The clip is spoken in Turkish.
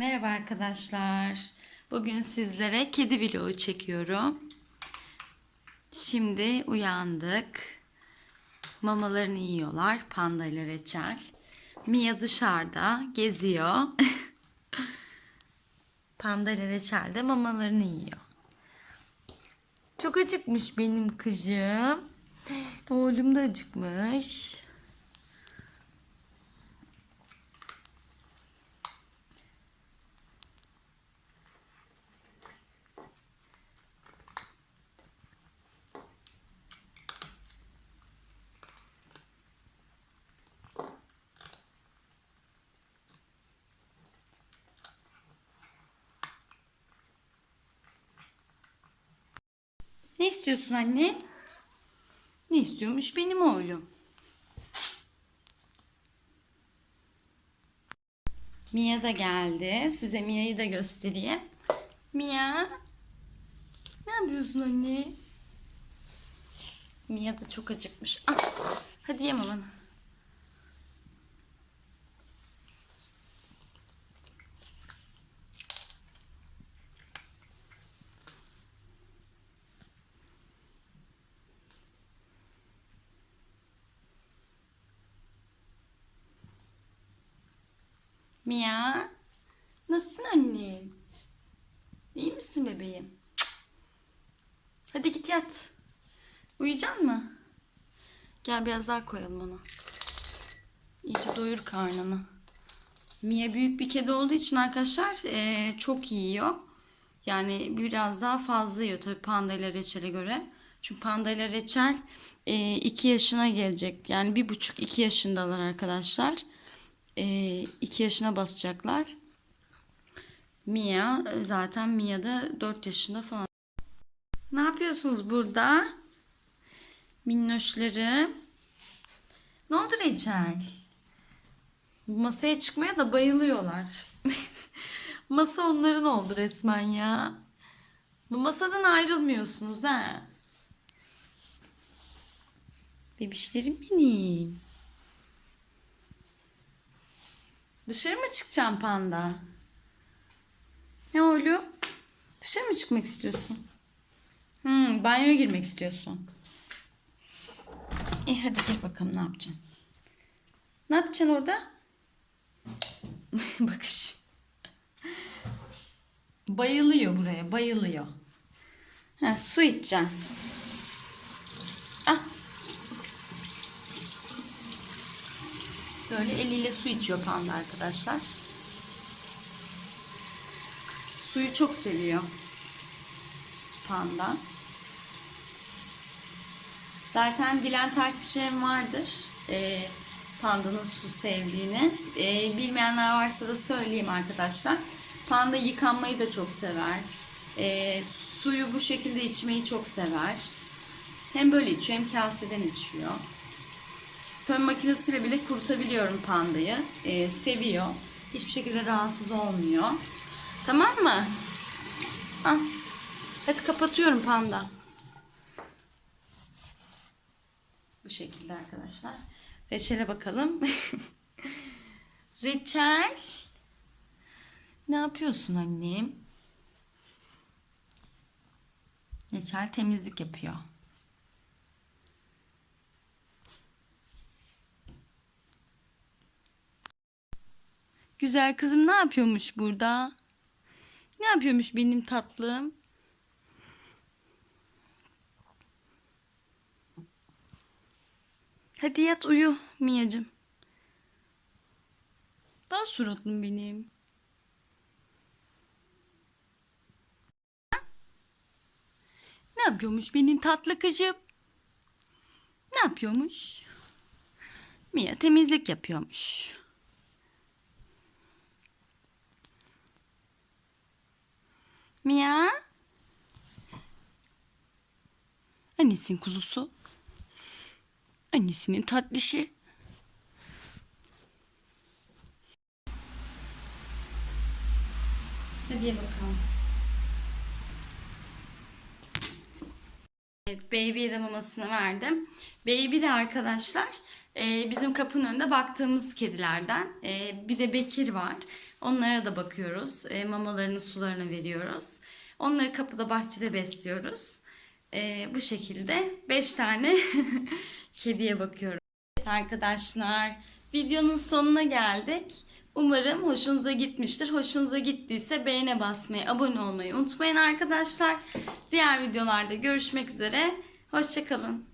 Merhaba arkadaşlar. Bugün sizlere kedi vlogu çekiyorum. Şimdi uyandık. Mamalarını yiyorlar. Panda ile reçel. Mia dışarıda geziyor. Panda ile reçel de mamalarını yiyor. Çok acıkmış benim kızım. Oğlum da acıkmış. Ne istiyorsun anne? Ne istiyormuş benim oğlum? Mia da geldi. Size Mia'yı da göstereyim. Mia. Ne yapıyorsun anne? Mia da çok acıkmış. Ah, hadi yeme bana. Mia. Nasılsın anne? İyi misin bebeğim? Hadi git yat. Uyuyacak mı? Gel biraz daha koyalım ona. İyice doyur karnını. Mia büyük bir kedi olduğu için arkadaşlar eee, çok yiyor. Yani biraz daha fazla yiyor tabii panda ile reçele göre. Çünkü panda ile reçel 2 yaşına gelecek. Yani bir buçuk iki yaşındalar arkadaşlar. 2 yaşına basacaklar. Mia zaten Mia da 4 yaşında falan. Ne yapıyorsunuz burada? Minnoşlarım. Ne oldu Reçel? Masaya çıkmaya da bayılıyorlar. Masa onların oldu resmen ya. Bu masadan ayrılmıyorsunuz ha. Bebişlerim benim. Dışarı mı çıkacaksın panda? Ne oğlum? Dışarı mı çıkmak istiyorsun? Hmm, banyoya girmek istiyorsun. İyi hadi gel bakalım ne yapacaksın. Ne yapacaksın orada? Bakış. Bayılıyor buraya, bayılıyor. Ha, su içeceksin. Ah. Böyle eliyle su içiyor panda arkadaşlar. Suyu çok seviyor panda. Zaten bilen takipçilerim vardır. Ee, pandanın su sevdiğini. Ee, bilmeyenler varsa da söyleyeyim arkadaşlar. Panda yıkanmayı da çok sever. Ee, suyu bu şekilde içmeyi çok sever. Hem böyle içiyor hem kaseden içiyor. Fön makinesiyle bile kurutabiliyorum pandayı. Ee, seviyor. Hiçbir şekilde rahatsız olmuyor. Tamam mı? Ah. Hadi kapatıyorum panda. Bu şekilde arkadaşlar. Reçel'e bakalım. Reçel. Ne yapıyorsun annem? Reçel temizlik yapıyor. Güzel kızım ne yapıyormuş burada? Ne yapıyormuş benim tatlım? Hadi yat uyu Mia'cığım. Bal suratım benim. Ne yapıyormuş benim tatlı kızım? Ne yapıyormuş? Mia temizlik yapıyormuş. Mia? Annesinin kuzusu. Annesinin tatlışı. Hadi bakalım. Evet, Baby'ye de mamasını verdim. Baby de arkadaşlar e, bizim kapının önünde baktığımız kedilerden. E, bir de Bekir var. Onlara da bakıyoruz. E, mamalarını, sularını veriyoruz. Onları kapıda bahçede besliyoruz. E, bu şekilde 5 tane kediye bakıyoruz. Evet arkadaşlar videonun sonuna geldik. Umarım hoşunuza gitmiştir. Hoşunuza gittiyse beğene basmayı, abone olmayı unutmayın arkadaşlar. Diğer videolarda görüşmek üzere. Hoşçakalın.